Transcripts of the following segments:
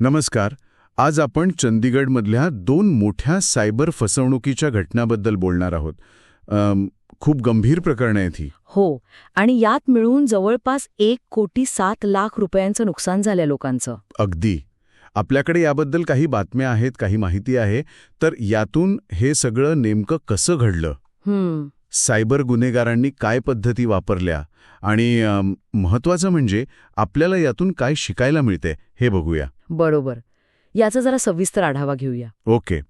नमस्कार. आज आपण चंदीगडमधल्या दोन मोठ्या सायबर फसवणुकीच्या घटनाबद्दल बोलणार आहोत. खूप गंभीर प्रकरण आहेत ही. हो आणि यात मिळून जवळपास एक कोटी सात लाख रुपयांचं नुकसान झालं लोकांचं. अगदी. आपल्याकडे याबद्दल काही बातम्या आहेत काही माहिती आहे तर यातून हे सगळं नेमकं कसं घडलं? सायबर गुन्हेगारांनी काय पद्धती वापरल्या आणि महत्वाचं म्हणजे आपल्याला यातून काय शिकायला मिळते हे बघूया. बरोबर. याचा जरा सविस्तर आढावा घेऊया. ओके.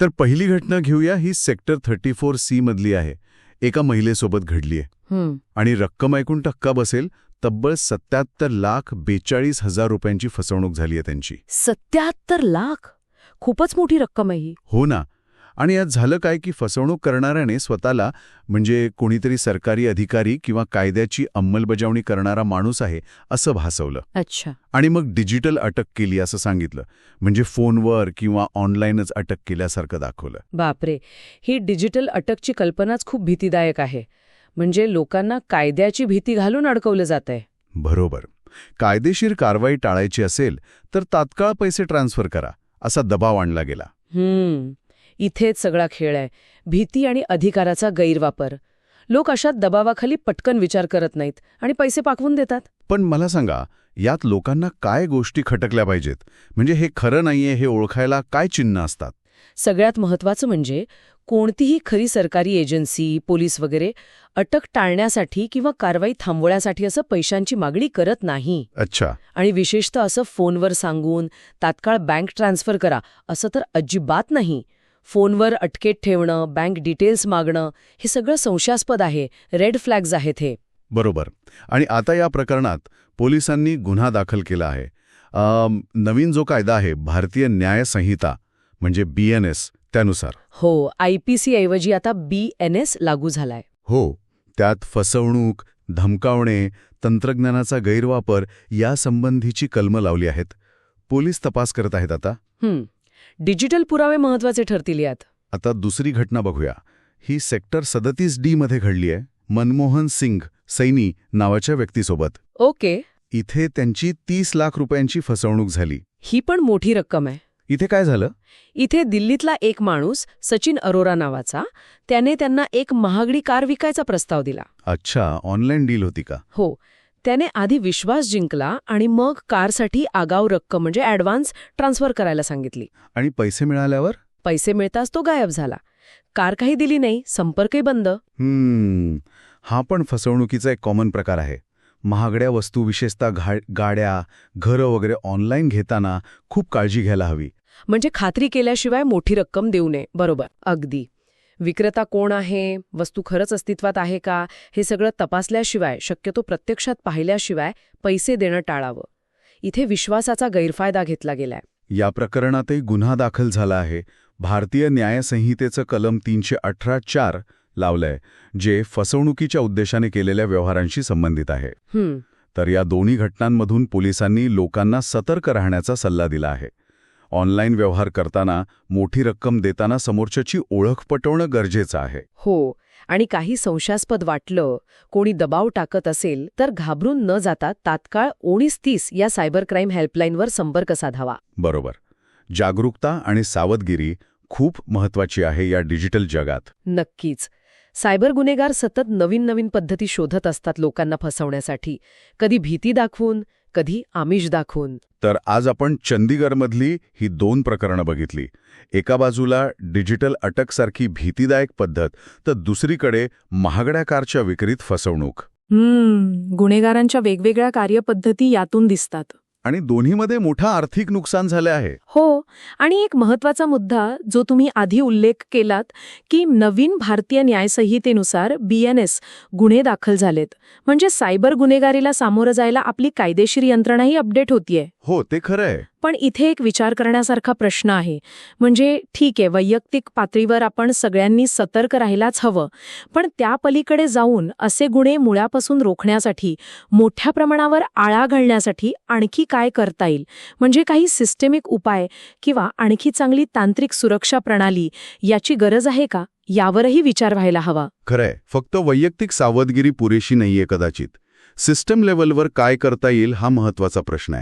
तर पहिली घटना घेऊया ही सेक्टर थर्टी फोर सी मधली आहे. एका महिलेसोबत घडली आहे हम्म. आणि रक्कम ऐकून टक्का बसेल तब्बल सत्याहत्तर लाख बेचाळीस हजार रुपयांची फसवणूक झाली आहे त्यांची. सत्याहत्तर लाख? खूपच मोठी रक्कम आहे ही. हो ना. आणि यात झालं काय की फसवणूक करणाऱ्याने स्वतःला म्हणजे कोणीतरी सरकारी अधिकारी किंवा कायद्याची अंमलबजावणी करणारा माणूस आहे असं भासवलं. अच्छा. आणि मग डिजिटल अटक केली असं सांगितलं. म्हणजे फोनवर किंवा ऑनलाईनच अटक केल्यासारखं दाखवलं. बापरे. ही डिजिटल अटकची कल्पनाच खूप भीतीदायक आहे. म्हणजे लोकांना कायद्याची भीती घालून अडकवलं जात आहे बरोबर. कायदेशीर कारवाई टाळायची असेल तर तात्काळ पैसे ट्रान्सफर करा असा दबाव आणला गेला. हम्म. इथेच सगळा खेळ आहे. भीती आणि अधिकाराचा गैरवापर. लोक अशा दबावाखाली पटकन विचार करत नाहीत आणि पैसे पाठवून देतात? पण मला सांगा यात लोकांना काय गोष्टी खटकल्या पाहिजेत? म्हणजे हे खरं नाहीये हे ओळखायला काय चिन्ह असतात? सगळ्यात महत्वाचं म्हणजे कोणतीही खरी सरकारी एजन्सी पोलीस वगैरे अटक टाळण्यासाठी किंवा कारवाई थांबवण्यासाठी असं पैशांची मागणी करत नाही. अच्छा. आणि विशेषतः असं फोनवर सांगून तात्काळ बँक ट्रान्सफर करा असं तर अजिबात नाही. फोनवर अटकेत ठेवणं बँक डिटेल्स मागणं हे सगळं संशयास्पद आहे. रेड फ्लॅग्ज आहेत हे. बरोबर. आणि आता या प्रकरणात पोलिसांनी गुन्हा दाखल केला आहे. नवीन जो कायदा आहे भारतीय न्याय संहिता म्हणजे बी एन एस त्यानुसार. हो आयपीसी ऐवजी आता बी एन एस लागू झालाय. हो त्यात फसवणूक धमकावणे तंत्रज्ञानाचा गैरवापर यासंबंधीची कलमं लावली आहेत. पोलीस तपास करत आहेत आता. डिजिटल पुरावे महत्त्वाचे ठरतील यात. आता दुसरी घटना बघूया. ही सेक्टर सदतीस डी मध्ये घडली आहे. मनमोहन सिंग सैनी नावाच्या व्यक्तीसोबत. ओके. इथे त्यांची तीस लाख रुपयांची फसवणूक झाली. ही पण मोठी रक्कम आहे. इथे काय झालं? इथे दिल्लीतला एक माणूस सचिन अरोरा नावाचा त्याने त्यांना एक महागडी कार विकायचा प्रस्ताव दिला. अच्छा ऑनलाईन डील होती का? हो. त्याने आधी विश्वास जिंकला आणि मग कारसाठी आगाऊ रक्कम म्हणजे ॲडव्हान्स ट्रान्सफर करायला सांगितली. आणि पैसे मिळाल्यावर? पैसे मिळताच तो गायब झाला. कार काही दिली नाही संपर्कही बंद. हम्म. हा पण फसवणुकीचा एक कॉमन प्रकार आहे. महागड्या वस्तू विशेषतः गाड्या घरं वगैरे ऑनलाईन घेताना खूप काळजी घ्यायला हवी. म्हणजे खात्री केल्याशिवाय मोठी रक्कम देऊ नये. बरोबर. अगदी. विक्रेता कोण आहे? वस्तू खरंच अस्तित्वात आहे का? हे सगळं तपासल्याशिवाय शक्यतो प्रत्यक्षात पाहिल्याशिवाय पैसे देणं टाळावं. इथे विश्वासाचा गैरफायदा घेतला गेलाय. या प्रकरणातही गुन्हा दाखल झाला आहे. भारतीय न्यायसंहितेचं कलम तीनशे अठरा चार लावलंय जे फसवणुकीच्या उद्देशाने केलेल्या व्यवहारांशी संबंधित आहे. तर या दोन्ही घटनांमधून पोलिसांनी लोकांना सतर्क राहण्याचा सल्ला दिला आहे. ऑनलाईन व्यवहार करताना मोठी रक्कम देताना समोरच्याची ओळख पटवणं गरजेचं आहे. हो आणि काही संशयास्पद वाटलं कोणी दबाव टाकत असेल तर घाबरून न जाता तात्काळ ओणीस तीस या सायबर क्राईम हेल्पलाईनवर संपर्क साधावा. बरोबर. जागरूकता आणि सावधगिरी खूप महत्वाची आहे या डिजिटल जगात. नक्कीच. सायबर गुन्हेगार सतत नवीन नवीन पद्धती शोधत असतात लोकांना फसवण्यासाठी. कधी भीती दाखवून कधी आमिष दाखवून. तर आज आपण चंदीगडमधली ही दोन प्रकरणं बघितली. एका बाजूला डिजिटल अटकसारखी भीतीदायक पद्धत तर दुसरीकडे महागड्या कारच्या विक्रीत फसवणूक. हम्म गुन्हेगारांच्या वेगवेगळ्या कार्यपद्धती यातून दिसतात. आणि दोन्हीमध्ये मोठा आर्थिक नुकसान झाले आहे. हो आणि एक महत्त्वाचा मुद्दा जो तुम्ही आधी उल्लेख केलात की नवीन भारतीय न्यायसंहितेनुसार बीएनएस गुन्हे दाखल झालेत. म्हणजे सायबर गुन्हेगारीला सामोरं जायला आपली कायदेशीर यंत्रणाही अपडेट होतीये. हो ते खरं आहे पण इथे एक विचार करण्यासारखा प्रश्न आहे. म्हणजे ठीक आहे वैयक्तिक पातळीवर आपण सगळ्यांनी सतर्क राहायलाच हवं. पण त्या पलीकडे जाऊन असे गुन्हे मुळापासून रोखण्यासाठी मोठ्या प्रमाणावर आळा घालण्यासाठी आणखी काय करता येईल? म्हणजे काही सिस्टेमिक उपाय किंवा आणखी चांगली तांत्रिक सुरक्षा प्रणाली याची गरज आहे का? यावरही विचार व्हायला हवा. खरंय. फक्त वैयक्तिक सावधगिरी पुरेशी नाहीये कदाचित. सिस्टम लेवलवर काय करता येईल हा महत्त्वाचा प्रश्न आहे.